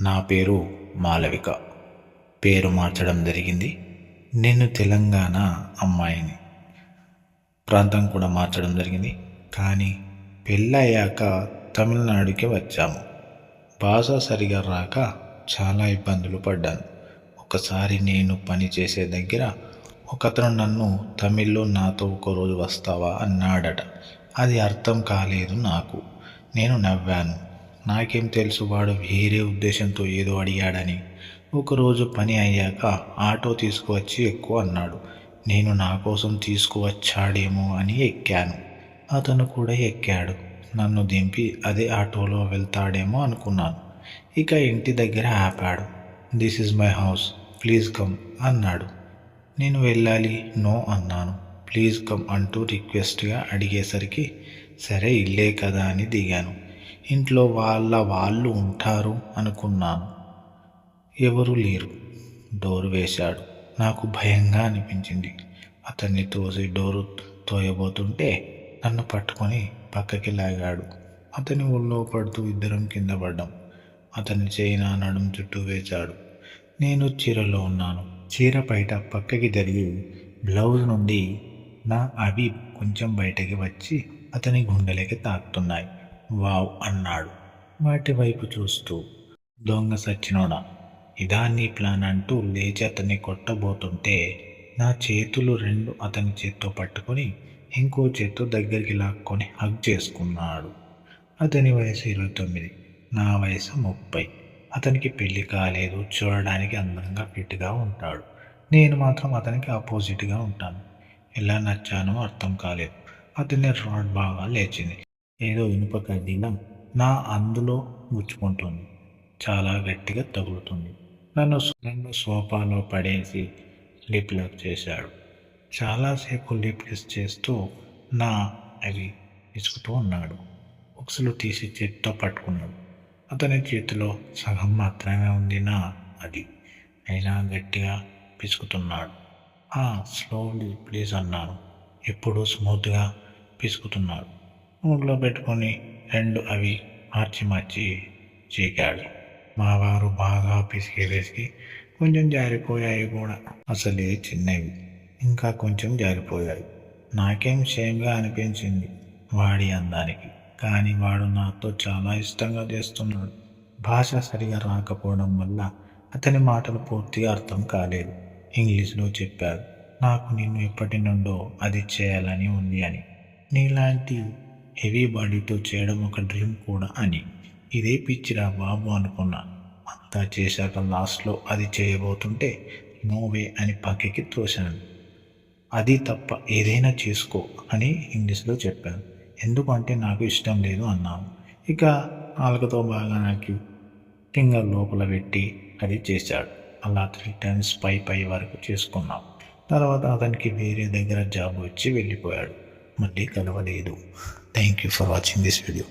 నా పేరు మాలవిక. పేరు మార్చడం జరిగింది. నేను తెలంగాణ అమ్మాయిని. ప్రాంతం కూడా మార్చడం జరిగింది. కానీ పెళ్ళయ్యాక తమిళనాడుకి వచ్చాము. భాష సరిగా రాక చాలా ఇబ్బందులు పడ్డాను. ఒకసారి నేను పని చేసే దగ్గర ఒకతను నన్ను తమిళ్ళో నాతో ఒకరోజు వస్తావా అన్నాడట. అది అర్థం కాలేదు నాకు. నేను నవ్వాను. నాకేం తెలుసు వాడు వేరే ఉద్దేశంతో ఏదో అడిగాడని. ఒకరోజు పని అయ్యాక ఆటో తీసుకువచ్చి ఎక్కువ అన్నాడు. నేను నా కోసం తీసుకువచ్చాడేమో అని ఎక్కాను. అతను కూడా ఎక్కాడు. నన్ను దింపి అదే ఆటోలో వెళ్తాడేమో అనుకున్నాను. ఇక ఇంటి దగ్గర ఆపాడు. This is my house please come అన్నాడు. నేను వెళ్ళాలి నో అన్నాను. ప్లీజ్ కమ్ అంటూ రిక్వెస్ట్గా అడిగేసరికి సరే ఇల్లే కదా అని దిగాను. ఇంట్లో వాళ్ళ వాళ్ళు ఉంటారు అనుకున్నాను. ఎవరూ లేరు. డోరు వేశాడు. నాకు భయంగా అనిపించింది. అతన్ని తోసి డోరు తోయబోతుంటే నన్ను పట్టుకొని పక్కకి లాగాడు. అతని ఒళ్ళో పడుతూ ఇద్దరం కింద పడ్డాం. అతని చేయి నా నడుం చుట్టూ వేశాడు. నేను చీరలో ఉన్నాను. చీర బయట పక్కకి జరిగి బ్లౌజ్ నుండి నా అవి కొంచెం బయటకి వచ్చి అతని గుండెలకి తాకుతున్నాయి. వావ్ అన్నాడు. వాటి వైపు చూస్తూ దొంగ సచ్చినోడా ఇదా నీ ప్లాన్ అంటూ లేచి అతన్ని కొట్టబోతుంటే నా చేతులు రెండు అతని చేత్తో పట్టుకొని ఇంకో చేత్తో దగ్గరికి లాక్కొని హగ్ చేసుకున్నాడు. అతని వయసు ఇరవై తొమ్మిది నా వయసు ముప్పై. అతనికి పెళ్ళి కాలేదు చూడడానికి అందంగా ఫిట్గా ఉంటాడు. నేను మాత్రం అతనికి ఆపోజిట్గా ఉంటాను. ఎలా నచ్చానో అర్థం కాలేదు. అతని రాడ్ బాగా లేచింది. ఏదో ఇనుప కడ్డీలం నా అందులో గుచ్చుకుంటుంది చాలా గట్టిగా తగులుతుంది. నన్ను నన్ను సోఫాలో పడేసి లిప్ లాక్ చేశాడు. చాలాసేపు లిప్ కిస్ చేస్తూ నా అవి ఇసుకుతూ ఉన్నాడు. ఉక్సులు తీసి చేతితో పట్టుకున్నాడు. అతని చేతిలో సగం మాత్రమే ఉంది నా అది. అయినా గట్టిగా పిసుకుతున్నాడు. ఆ స్లోలీ ప్లీజ్ అన్నాను. ఎప్పుడూ స్మూత్గా పిసుకుతున్నాడు. నోట్లో పెట్టుకొని రెండు అవి మార్చి మార్చి చీకాడు. మా వారు బాగా పిసికి కొంచెం జారిపోయాయి కూడా. అసలే చిన్నవి. ఇంకా కొంచెం జారిపోయాయి. నాకేం షేమ్గా అనిపించింది వాడి అందానికి. కానీ వాడు నాతో చాలా ఇష్టంగా చేస్తున్నాడు. భాష సరిగా రాకపోవడం వల్ల అతని మాటలు పూర్తిగా అర్థం కాలేదు. ఇంగ్లీష్లో చెప్పాడు. నాకు నిన్ను ఎప్పటి నుండో అది చేయాలని ఉంది అని. నీలాంటి హెవీ బాడీతో చేయడం ఒక డ్రీమ్ కూడా అని. ఇదే పిచ్చిరా బాబు అనుకున్నా. అంతా చేశాక లాస్ట్లో అది చేయబోతుంటే నోవే అని పక్కకి తోశాను. అది తప్ప ఏదైనా చేసుకో అని ఇంగ్లీష్లో చెప్పాను. ఎందుకంటే నాకు ఇష్టం లేదు అన్నాను. ఇక నాలుగుతో బాగా నాకు ఫింగర్ లోపల పెట్టి అది చేశాడు. అలా త్రీ టైమ్స్ పై పై వరకు చేసుకున్నాం. తర్వాత అతనికి వేరే దగ్గర జాబ్ వచ్చి వెళ్ళిపోయాడు. మళ్ళీ కలవలేదు. Thank you for watching this video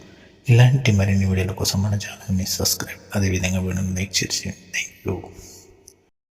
ఇలాంటి మరిన్ని వీడియోల కోసం మన ఛానల్ని సబ్స్క్రైబ్ అదేవిధంగా వీడియోని లైక్ చేసి థ్యాంక్ యూ